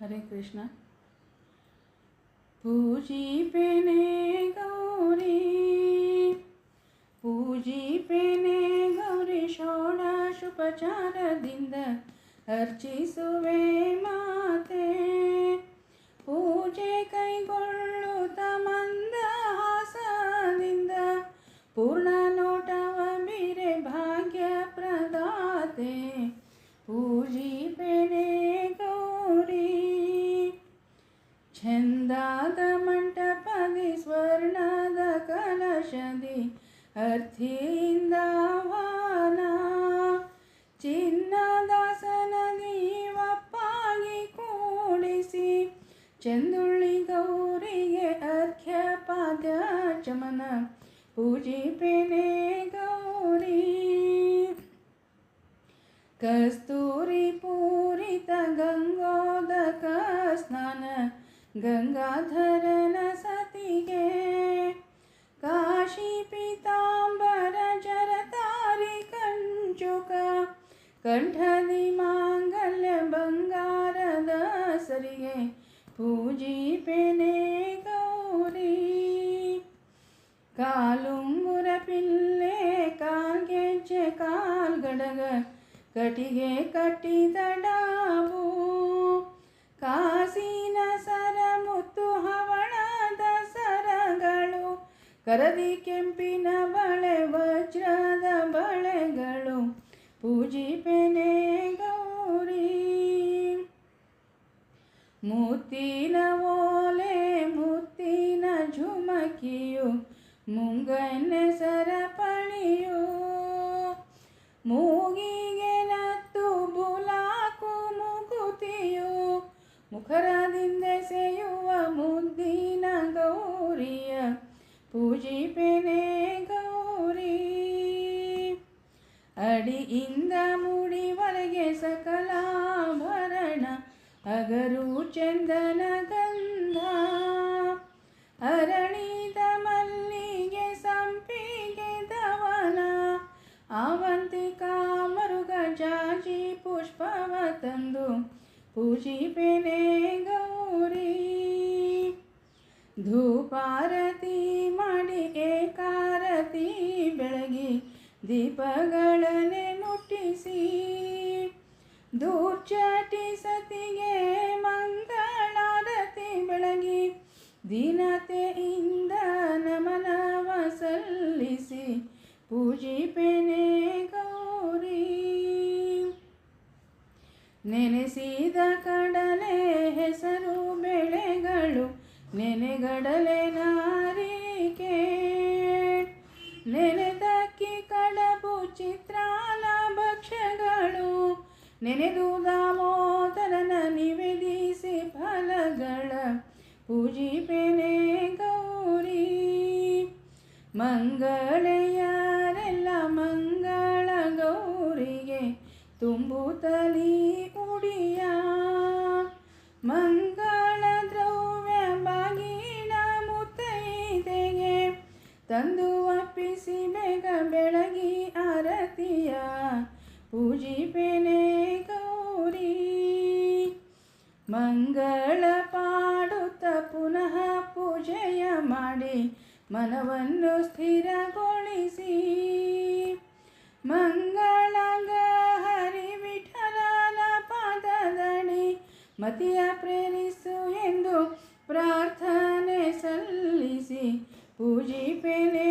ಹರೇ ಕೃಷ್ಣ ಪೂಜಿಪೆನೆ ಗೌರಿ ಪೂಜಿಪೆನೆ ಗೌರಿ ಷೋಡಶುಪಚಾರದಿಂದ ಅರ್ಚಿಸುವೆ ಮಾತೆ ಚಂದಾದ ಮಂಟಪದಿ ಸ್ವರ್ಣದ ಕಲಶದಿ ಅರ್ಥಿಯಿಂದ ವಾನ ಚಿನ್ನದಾಸನದಿ ಒಪ್ಪಾಗಿ ಕೂಡಿಸಿ ಚಂದುಳ್ಳಿ ಗೌರಿಗೆ ಅರ್ಘ್ಯ ಪಾದ್ಯ ಚಮನ ಪೂಜಿಪೆನೆ ಗೌರಿ ಕಸ್ತೂರಿ ಗಂಗಾಧರನ ಸತಿಗೆ ಕಾಶಿ ಪೀತಾಂಬರ ಜರತಾರಿ ಕಂಚುಕ ಕಂಠದಿ ಮಾಂಗಲ್ಯ ಬಂಗಾರದ ಸರಿಗೆ ಪೂಜಿಪೆನೆ ಗೌರಿ ಕಾಲುಂಗುರ ಪಿಲ್ಲೆ ಕಾಲ್ಗೆಜ್ಜೆ ಕಾಲ್ಗಡಗ ಕಟಿಗೆ ಕಟ್ಟಿದ ಡಾಬು ಕಾಸಿನ ಕರದಿ ಕೆಂಪಿನ ಬಳೆ ವಜ್ರದ ಬಳೆಗಳು ಪೂಜಿಪೆನೆ ಗೌರಿ. ಮೂತಿನ ಓಲೆ ಮೂತಿನ ಝುಮಕಿಯು ಮುಂಗನ ಸರಪಣಿಯು ಮೂಗಿಗೆ ಪೂಜಿಪೆನೆ ಗೌರಿ. ಅಡಿಯಿಂದ ಮುಡಿವರೆಗೆ ಸಕಲಾಭರಣ ಅಗರು ಚಂದನ ಗಂಧ. ಅರಣಿದ ಮಲ್ಲಿಗೆ ಸಂಪಿಗೆ ದವನ, ಆವಂತಿಕಾ ಮರುಗ ಜಾಜಿ ಪುಷ್ಪವ ತಂದು ಪೂಜಿಪೆನೆ ಗೌರಿ. ಧೂಪಾರತಿ ಮಾಡಿ ಏಕಾರತಿ ಬೆಳಗಿ ದೀಪಗಳನೆ ಮುಟ್ಟಿಸಿ ದೂರ್ಚಾಟಿ ಸತಿಗೆ ಮಂಗಳಾರತಿ ಬೆಳಗಿ ದೀನತೆಯಿಂದ ನಮನವ ಸಲ್ಲಿಸಿ ಪೂಜಿಪೆನೆ ಗೌರಿ. ನೆನೆಸಿದ ಕಡಲೆ ಹೆಸ ನೆನೆಗಡಲೆ ನಾರಿಕೆ ನೆನೆದಕ್ಕಿ ಕಡಬು ಚಿತ್ರಾಲ ಭಕ್ಷ್ಯಗಳು ನೆನೆದು ದಾಮೋದರನ ನಿವೇದಿಸಿ ಫಲಗಳ ಪೂಜಿಪೆನೆ ಗೌರಿ. ಮಂಗಳೆಯರೆಲ್ಲ ಮಂಗಳ ಗೌರಿಗೆ ತುಂಬುತ್ತಲಿ ತಂದು ಅಪ್ಪಿಸಿ ಬೇಗ ಬೆಳಗಿ ಆರತಿಯ. ಪೂಜಿಪೆನೆ ಗೌರಿ. ಮಂಗಳ ಪಾಡುತ್ತ ಪುನಃ ಪೂಜೆಯ ಮಾಡಿ ಮನವನ್ನು ಸ್ಥಿರಗೊಳಿಸಿ. ಮಂಗಳ ಹರಿ ವಿಠಲನ ಪಾದದಡಿ ಮತಿಯ ಪ್ರೇರಿಸು ಎಂದು ಪ್ರಾರ್ಥನೆ ಸಲ್ಲಿಸಿ ಪೂಜಿಪೆನೆ